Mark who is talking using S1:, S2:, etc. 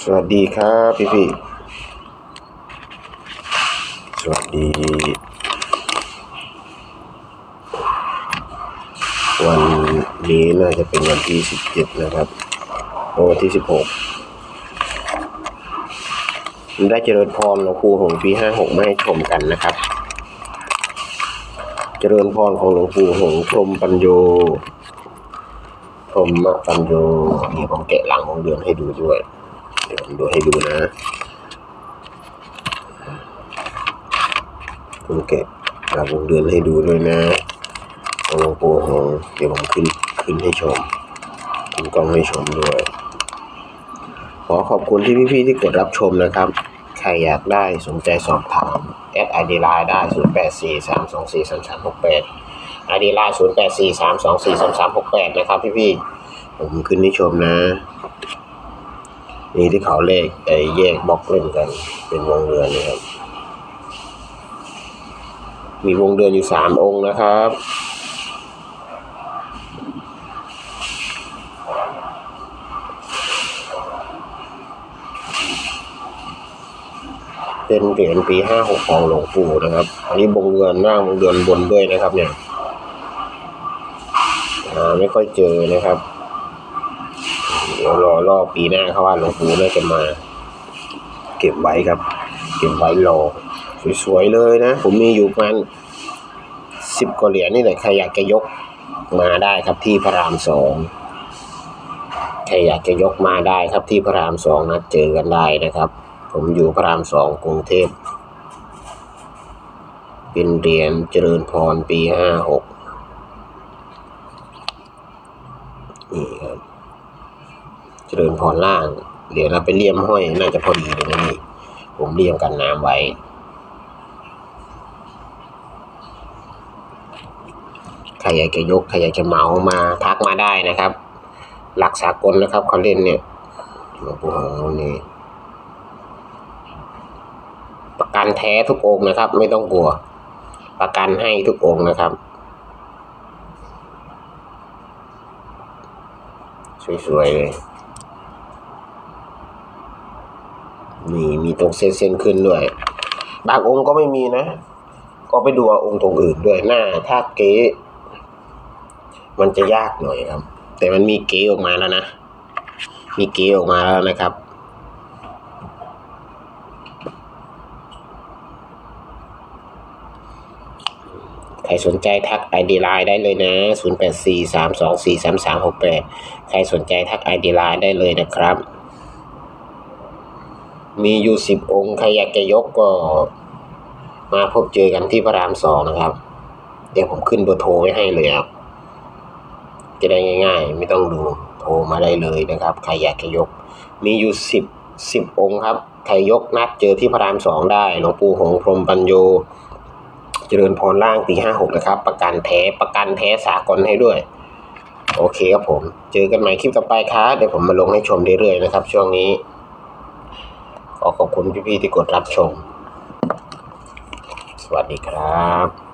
S1: สวัสดีครับพี่พี่สวัสดี วันนี้น่าจะเป็นวันที่สิบเจ็ดนะครับโอ้วันที่สิบหกได้เจริญพรหลวงปู่หงปีห้าหกมาให้ชมกันนะครับ เจริญพรของหลวงปู่หงพรมปัญโยพรมปัญโยนี่ผมแกะหลังของเดือนให้ดูด้วย เดี๋ยวผมดูให้ดูนะผมแกะหลังของเดือนให้ดูด้วยนะของหลวงปู่หงเดี๋ยวผมขึ้นขึ้นให้ชมขึ้นกล้องให้ชมด้วย ขอขอบคุณที่พี่ๆที่กดรับชมนะครับ ใครอยากได้สนใจสอบถามแอดไอดีไลน์ได้ 0 8 4 3 2 4 3 3 6 8ไอดีไลน์0 8 4 3 2 4 3 3 6 8 นะครับพี่ๆผมขึ้นให้ชมนะ นี่ที่เขาเลขไอ้แยกบล็อกเล่นกัน เป็นวงเรือนนะครับ มีวงเดือนอยู่สามองค์นะครับเป็นเหรียญปีห้าหกของหลวงปู่นะครับ อันนี้วงเดือนล่างวงเดือนบนด้วยนะครับเนี่ยไม่ค่อยเจอนะครับ เดี๋ยวรอรอบปีหน้าเขาว่าหลวงปู่น่าจะมา เก็บไว้ครับ เก็บไว้รอสวยๆเลยนะ ผมมีอยู่ประมาณสิบกว่าเหรียญนี่แหละใครอยากจะยกมาได้ครับที่พระรามสองใครอยากจะยกมาได้ครับที่พระรามสองนะเจอกันได้นะครับ ผมอยู่พระรามสองกรุงเทพเป็นเหรียญเจริญพรปีห้าหกนี่ครับ เจริญพรล่าง เดี๋ยวเราไปเลี่ยมห้อยน่าจะพอดีเลยนะนี่ผมเลี่ยมกันน้ำไว้ใครอยากจะยกใครอยากจะเหมามาทักมาได้นะครับ หลักสากลนะครับเขาเล่นเนี่ยหลวงปู่หงนี่ประกันแท้ทุกองนะครับ ไม่ต้องกลัว ประกันให้ทุกองนะครับ สวยๆเลย นี่มีตรงเส้นเส้นขึ้นด้วย บางองค์ก็ไม่มีนะ ก็ไปดูอาองค์ตรงอื่นด้วยหน้าถ้าเก๊มันจะยากหน่อยครับ แต่มันมีเก๊ออกมาแล้วนะ มีเก๊ออกมาแล้วนะครับใครสนใจทัก ID Line ได้เลยนะ 0843243368 ใครสนใจทัก ID Line ได้เลยนะครับ มีอยู่สิบองค์ใครอยากจะยกก็ มาพบเจอกันที่พระรามสองนะครับ เดี๋ยวผมขึ้นเบอร์โทรไว้ให้เลยครับ จะได้ง่าย ๆ ไม่ต้องดูโทรมาได้เลยนะครับ ใครอยากจะยก มีอยู่สิบสิบองค์ครับ ใครยกนัดเจอที่พระรามสองได้หลวงปู่หงส์พรมปัญโย เจริญพรล่างปีห้าหกนะครับ ประกันแท้ประกันแท้สากลให้ด้วย โอเคครับผม เจอกันใหม่คลิปต่อไปครับเดี๋ยวผมมาลงให้ชมเรื่อยๆนะครับ ช่วงนี้ ขอขอบคุณพี่ๆที่กดรับชม สวัสดีครับ